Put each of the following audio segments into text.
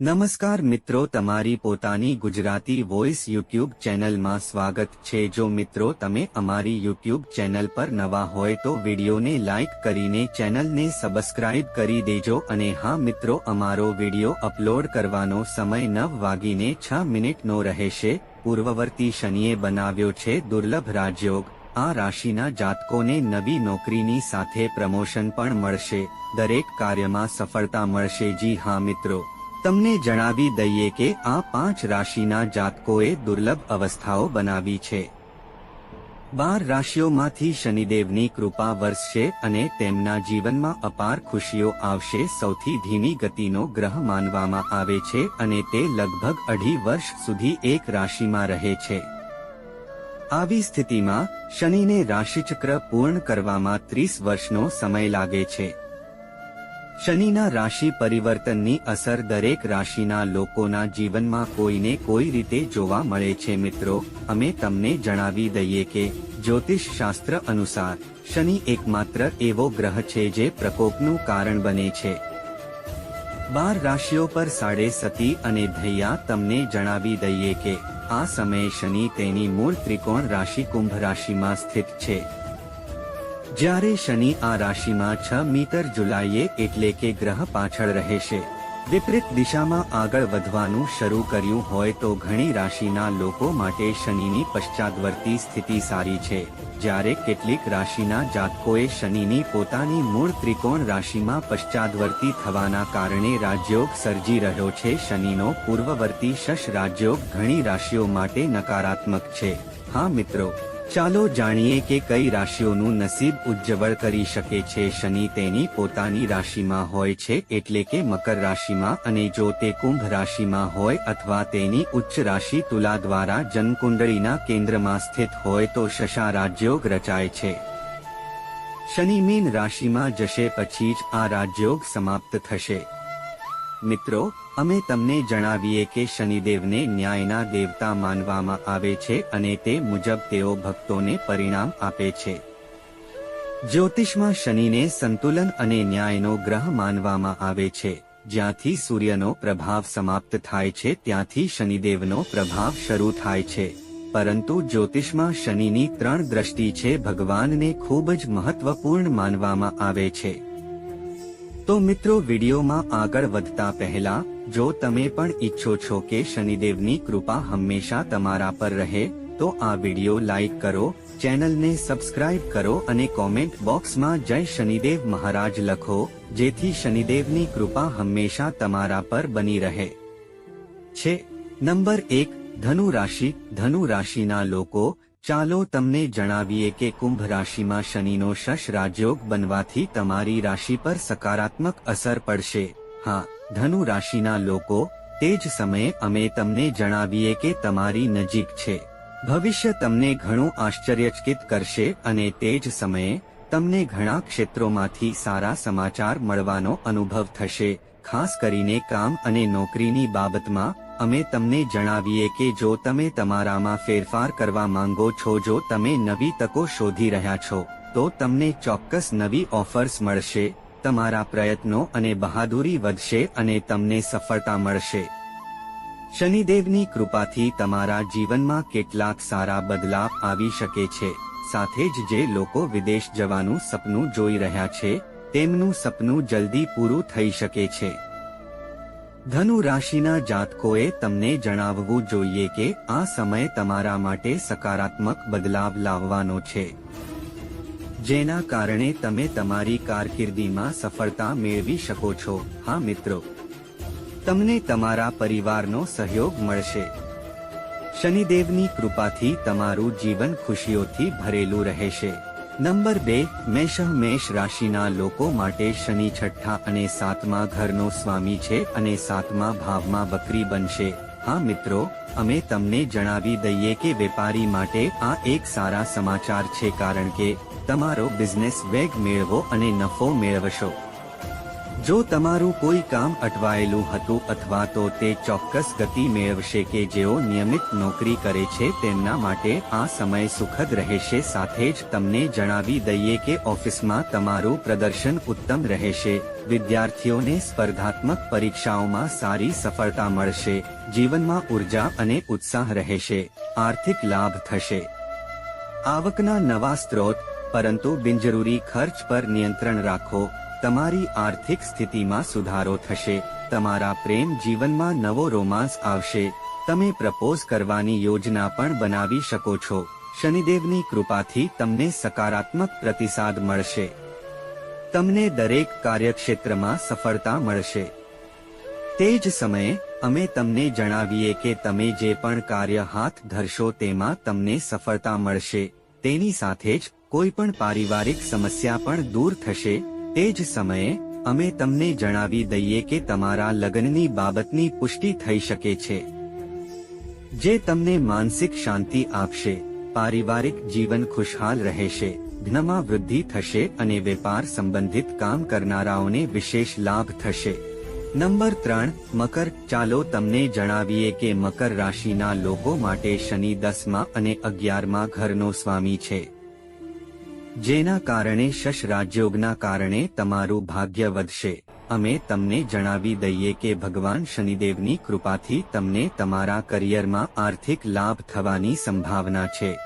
નમસ્કાર મિત્રો, તમારી પોતાની ગુજરાતી વોઇસ યુટ્યુબ ચેનલમાં સ્વાગત છે. જો મિત્રો, તમે અમારી યુટ્યુબ ચેનલ પર નવા હોય તો વિડીયોને લાઇક કરીને ચેનલને સબસ્ક્રાઇબ કરી દેજો અને હા મિત્રો, અમારો વીડિયો અપલોડ કરવાનો સમય નવ વાગીને છ મિનિટનો રહેશે. પૂર્વવર્તી શનિએ બનાવ્યો છે દુર્લભ રાજયોગ. આ રાશિના જાતકોને નવી નોકરીની સાથે પ્રમોશન પણ મળશે. દરેક કાર્યમાં સફળતા મળશે. જી હા મિત્રો. તમને જણાવી દઈએ કે આ પાંચ રાશિના જાતકોએ દુર્લભ અવસ્થાઓ બનાવી છે. બાર રાશિઓમાંથી શનિદેવની કૃપા વરસશે અને તેમના જીવનમાં અપાર ખુશીઓ આવશે. સૌથી ધીમી ગતિનો ગ્રહ માનવામાં આવે છે અને તે લગભગ અઢી વર્ષ સુધી એક રાશિમાં રહે છે. આવી સ્થિતિમાં શનિને રાશિચક્ર પૂર્ણ કરવામાં ત્રીસ વર્ષનો સમય લાગે છે. શનિના રાશિ પરિવર્તનની અસર દરેક રાશિના લોકોના જીવનમાં કોઈને કોઈ રીતે જોવા મળે છે મિત્રો. અમે તમને જણાવી દઈએ કે, જ્યોતિષ શાસ્ત્ર અનુસાર, શનિ એકમાત્ર એવો ગ્રહ છે જે પ્રકોપનું કારણ બને છે. બાર રાશિઓ પર સાડે સતી અને ધૈયા તમને જણાવી દઈએ કે, આ સમયે શનિ તેની મૂળ ત્રિકોણ રાશિ કુંભ રાશિમાં સ્થિત છે. જ્યારે શનિ આ રાશિમાં છ મીટર જુલાઈએ એટલે કે ગ્રહ પાછળ રહેશે. વિપરીત દિશામાં આગળ વધવાનું શરૂ કર્યું હોય તો ઘણી રાશિના લોકો માટે શનિની પશ્ચાદવર્તી સ્થિતિ સારી છે. જ્યારે કેટલીક રાશિના જાતકોએ શનિની પોતાની મૂળ ત્રિકોણ રાશિમાં પશ્ચાદવર્તી થવાના કારણે રાજયોગ સર્જી રહ્યો છે. શનિનો પૂર્વવર્તી શશ રાજયોગ ઘણી રાશિઓ માટે નકારાત્મક છે. હા મિત્રો ચાલો જાણીએ કે કઈ રાશિઓનું નસીબ ઉજ્જવળ કરી શકે છે. શનિ તેની પોતાની રાશિમાં હોય છે એટલે કે મકર રાશિમાં અને જો તે કુંભ રાશિમાં હોય અથવા તેની ઉચ્ચ રાશિ તુલા દ્વારા જન્મકુંડળીના કેન્દ્રમાં સ્થિત હોય તો શશા રાજયોગ રચાય છે. શનિ મીન રાશિમાં જશે પછી જ આ રાજયોગ સમાપ્ત થશે. મિત્રો, અમે તમને જણાવીએ કે શનિદેવને ન્યાયના દેવતા માનવામાં આવે છે અને તે મુજબ તેઓ ભક્તોને પરિણામ આપે છે. જ્યોતિષમાં શનિને સંતુલન અને ન્યાયનો ગ્રહ માનવામાં આવે છે. જ્યાંથી સૂર્યનો પ્રભાવ સમાપ્ત થાય છે, ત્યાંથી શનિદેવનો પ્રભાવ શરૂ થાય છે. પરંતુ જ્યોતિષમાં શનિની ત્રણ દ્રષ્ટિ છે, ભગવાનને ખૂબ જ મહત્વપૂર્ણ માનવામાં આવે છે. તો મિત્રો વિડીયોમાં આગળ વધતા પહેલા, જો તમે પણ ઈચ્છો છો કે શનિદેવની કૃપા હંમેશા તમારા પર રહે, તો આ વીડિયો લાઈક કરો, ચેનલને સબસ્ક્રાઇબ કરો અને કોમેન્ટ બોક્સમાં જય શનિદેવ મહારાજ લખો, જેથી શનિદેવની કૃપા હંમેશા તમારા પર બની રહે. છે. નંબર એક ધનુ રાશિ ધનુ રાશિના લોકો ચાલો તમને જણાવીએ કે કુંભ રાશિમાં શનિનો શશ રાજયોગ બનવાથી તમારી રાશિ પર સકારાત્મક અસર પડશે. હા, ધનુ રાશિના લોકો, તે જ સમયે અમે તમને જણાવીએ કે તમારી નજીક છે. ભવિષ્ય તમને ઘણું આશ્ચર્યચકિત કરશે અને તે જ સમયે તમને ઘણા ક્ષેત્રોમાંથી સારા સમાચાર મળવાનો અનુભવ થશે, ખાસ કરીને કામ અને નોકરીની બાબતમાં અમે તમને જણાવીએ કે જો તમે તમારામાં ફેરફાર કરવા માંગો છો, જો તમે નવી તકો શોધી રહ્યા છો, તો તમને ચોક્કસ નવી ઓફર્સ મળશે, તમારા પ્રયત્નો અને બહાદુરી વધશે અને તમને સફળતા મળશે. શનિદેવની કૃપાથી તમારા જીવનમાં કેટલાક સારા બદલાવ આવી શકે છે. સાથે જ જે લોકો વિદેશ જવાનું સપનું જોઈ રહ્યા છે, તેમનું સપનું જલ્દી પૂરું થઈ શકે છે. ધનુ રાશિના જાતકોએ તમને જણાવવું જોઈએ કે આ સમય તમારા માટે સકારાત્મક બદલાવ લાવવાનો છે. જેના કારણે તમે તમારી કારકિર્દીમાં સફળતા મેળવી શકો છો. હા, મિત્રો. તમને તમારા પરિવારનો સહયોગ મળશે. શનિદેવની કૃપાથી તમારું જીવન ખુશીઓથી ભરેલું રહેશે. નંબર બે, મેષ મેષ રાશિના લોકો માટે શનિ છઠ્ઠા અને સાતમા ઘરનો સ્વામી છે અને સાતમા ભાવમાં બકરી બનશે. હા મિત્રો, અમે તમને જણાવી દઈએ કે વેપારી માટે આ એક સારા સમાચાર છે કારણ કે તમારો બિઝનેસ વેગ મેળવો અને નફો મેળવશો. જો તમારું કોઈ કામ અટવાયેલું હતું અથવા તો તે ચોક્કસ ગતિ મેળવશે કે જેઓ નિયમિત નોકરી કરે છે તેમના માટે આ સમય સુખદ રહેશે, સાથે જ તમને જણાવી દઈએ કે ઓફિસમાં તમારું પ્રદર્શન ઉત્તમ રહેશે. વિદ્યાર્થીઓને સ્પર્ધાત્મક પરીક્ષાઓમાં સારી સફળતા મળશે, જીવનમાં ઊર્જા અને ઉત્સાહ રહેશે, આર્થિક લાભ થશે. આવકના નવા સ્ત્રોત, પરંતુ બિનજરૂરી ખર્ચ પર નિયંત્રણ રાખો. તમારી આર્થિક સ્થિતિમાં સુધારો થશે, તમારા પ્રેમ જીવનમાં નવો રોમાંસ આવશે, તમે પ્રપોઝ કરવાની યોજના પણ બનાવી શકો છો, શનિદેવની કૃપાથી તમને સકારાત્મક પ્રતિસાદ મળશે. તમને દરેક કાર્યક્ષેત્રમાં સફળતા મળશે. તે જ સમયે, અમે તમને જણાવીએ કે તમે જે પણ કાર્ય હાથ ધરશો તેમાં તમને સફળતા મળશે, તેની સાથે જ કોઈ પણ પારિવારિક સમસ્યા પણ દૂર થશે તે જ સમયે, અમે તમને જણાવી દઈએ કે તમારા લગ્નની બાબતની પુષ્ટિ થઈ શકે છે. જે તમને માનસિક શાંતિ આપશે, પારિવારિક જીવન ખુશહાલ રહેશે, ધનમાં વૃદ્ધિ થશે અને વેપાર સંબંધિત કામ કરનારાઓને વિશેષ લાભ થશે. નંબર ત્રણ, મકર, ચાલો તમને જણાવીએ કે મકર રાશિના લોકો માટે શનિ દસમાં અને અગિયારમાં ઘરનો સ્વામી છે. જેના કારણે શશ રાજયોગના કારણે તમારું ભાગ્ય વધશે. અમે તમને જણાવી દઈએ કે ભગવાન શનિદેવની કૃપાથી તમને તમારા કરિયરમાં આર્થિક લાભ થવાની સંભાવના છે.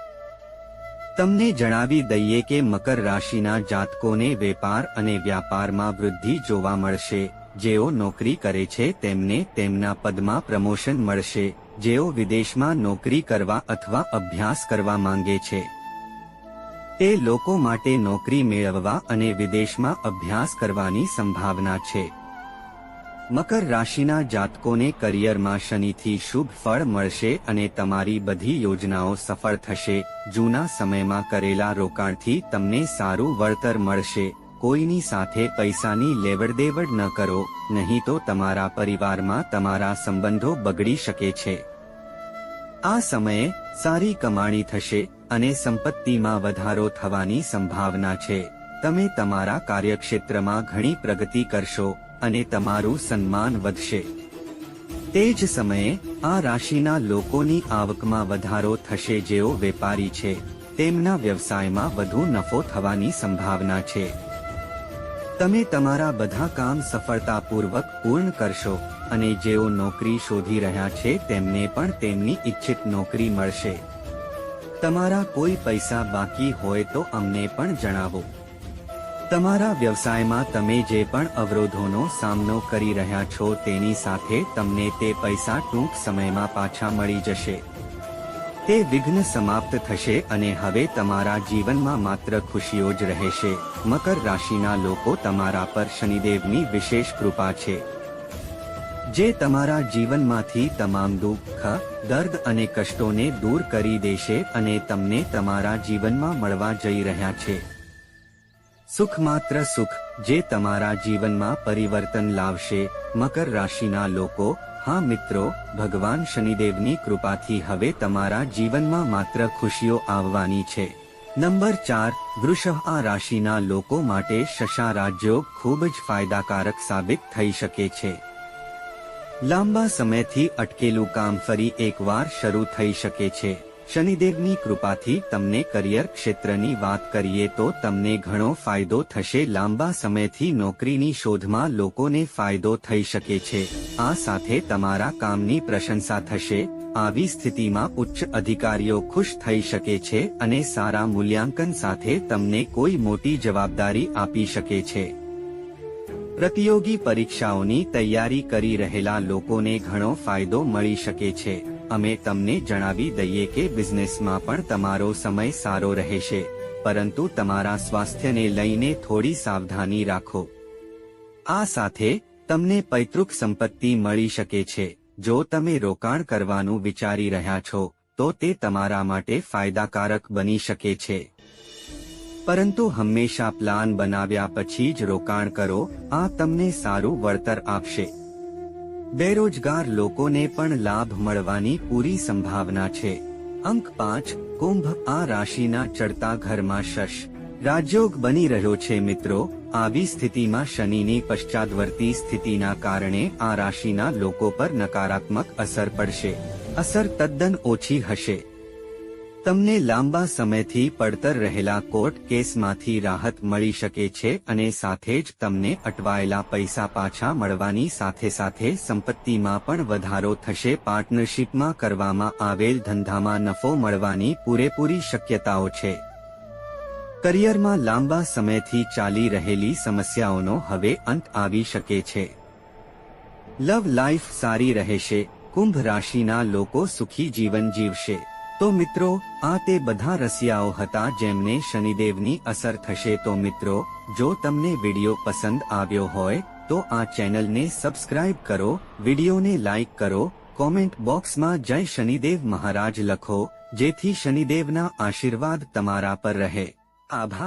તમને જણાવી દઈએ કે મકર રાશિના જાતકોને વેપાર અને વ્યાપારમાં વૃદ્ધિ જોવા મળશે. જેઓ નોકરી કરે છે તેમને તેમના પદમાં પ્રમોશન મળશે. જેઓ વિદેશમાં નોકરી કરવા અથવા અભ્યાસ કરવા માંગે છે. તે લોકો માટે નોકરી મેળવવા અને વિદેશમાં અભ્યાસ કરવાની સંભાવના છે. મકર રાશિના જાતકોને કરિયરમાં શનિથી શુભ ફળ મળશે અને તમારી બધી યોજનાઓ સફળ થશે. જૂના સમયમાં કરેલા રોકાણથી તમને સારું વળતર મળશે. કોઈની સાથે પૈસાની લેવડદેવડ ન કરો, નહીં તો તમારા પરિવારમાં તમારા સંબંધો બગડી શકે છે. આ સમયે સારી કમાણી થશે અને સંપત્તિમાં વધારો થવાની સંભાવના છે. તમે તમારા કાર્યક્ષેત્રમાં ઘણી પ્રગતિ કરશો અને તમારું સન્માન વધશે. તે જ સમયે, આ રાશિના લોકોની આવકમાં વધારો થશે જેઓ વેપારી છે. તેમના વ્યવસાયમાં વધુ નફો થવાની સંભાવના છે. તમે તમારા બધા કામ સફળતાપૂર્વક પૂર્ણ કરશો અને જેઓ નોકરી શોધી રહ્યા છે તેમને પણ તેમની ઈચ્છિત નોકરી મળશે. તમારા કોઈ પૈસા બાકી હોય તો અમને પણ જણાવો. તમારા વ્યવસાયમાં તમે જે પણ અવરોધોનો સામનો કરી રહ્યા છો તેની સાથે તમને તે પૈસા ટૂંક સમયમાં પાછા મળી જશે. તે વિઘ્ન સમાપ્ત થશે અને હવે તમારા જીવનમાં માત્ર ખુશીઓ જ રહેશે. મકર રાશિના લોકો તમારા પર શનિદેવની વિશેષ કૃપા છે. જે તમારા જીવનમાંથી તમામ દુઃખ, દર્દ અને કષ્ટોને દૂર કરી દેશે અને તમને તમારા જીવનમાં મળવા જઈ રહ્યા છે. સુખ માત્ર સુખ, જે તમારા જીવનમાં પરિવર્તન લાવશે. મકર રાશિના લોકો, હા મિત્રો, ભગવાન શનિદેવની કૃપાથી હવે તમારા જીવનમાં માત્ર ખુશીઓ આવવાની છે. નંબર ચાર, વૃષભ આ રાશિના લોકો માટે શશા રાજ્યો ખૂબ જ ફાયદાકારક સાબિત થઈ શકે છે. લાંબા સમયથી અટકેલું કામ ફરી એકવાર શરૂ થઈ શકે છે. શનિદેવની કૃપાથી તમને કરિયર ક્ષેત્રની વાત કરીએ તો તમને ઘણો ફાયદો થશે. લાંબા સમયથી નોકરીની શોધમાં લોકોને ફાયદો થઈ શકે છે. આ સાથે તમારા કામની પ્રશંસા થશે. આવી સ્થિતિમાં ઉચ્ચ અધિકારીઓ ખુશ થઈ શકે છે અને સારા મૂલ્યાંકન સાથે તમને કોઈ મોટી જવાબદારી આપી શકે છે. પ્રતિયોગી પરીક્ષાઓની તૈયારી કરી રહેલા લોકોને ઘણો ફાયદો મળી શકે છે. અમે તમને જણાવી દઈએ કે બિઝનેસમાં પણ તમારો સમય સારો રહેશે, પરંતુ તમારા સ્વાસ્થ્યને લઈને થોડી સાવધાની રાખો. આ સાથે તમને પૈતૃક સંપત્તિ મળી શકે છે. જો તમે રોકાણ કરવાનું વિચારી રહ્યા છો, તો તે તમારા માટે ફાયદાકારક બની શકે છે. પરંતુ હંમેશા પ્લાન બનાવ્યા પછી જ રોકાણ કરો, આ તમને સારું વળતર આપશે. બેરોજગાર લોકોને પણ લાભ મળવાની પૂરી સંભાવના છે. અંક પાંચ, કુંભ આ રાશિના ચડતા ઘરમાં શશ. રાજયોગ બની રહ્યો છે મિત્રો, આવી સ્થિતિમાં શનિની પશ્ચાદવર્તી સ્થિતિના કારણે આ રાશિના લોકો પર નકારાત્મક અસર પડશે. અસર તદ્દન ઓછી હશે. તમને લાંબા સમયથી પડતર રહેલા કોર્ટ કેસમાંથી રાહત મળી શકે છે અને સાથે જ તમને અટવાયેલા પૈસા પાછા મળવાની સાથે સાથે સંપત્તિમાં પણ વધારો થશે. પાર્ટનરશિપમાં કરવામાં આવેલ ધંધામાં નફો મળવાની પૂરેપૂરી શક્યતાઓ છે. કરિયરમાં લાંબા સમયથી ચાલી રહેલી સમસ્યાઓનો હવે અંત આવી શકે છે. લવ લાઈફ સારી રહેશે. કુંભ રાશિના લોકો સુખી જીવન જીવશે. તો મિત્રો, આ તે બધા રસિયાઓ હતા જેમને શનિદેવની અસર થશે. તો મિત્રો, જો તમને વીડિયો પસંદ આવ્યો હોય, તો આ ચેનલને સબસ્ક્રાઇબ કરો, વિડિયોને લાઇક કરો, કોમેન્ટ બોક્સમાં જય શનિદેવ મહારાજ લખો, જેથી શનિદેવના આશીર્વાદ તમારા પર રહે. આભાર.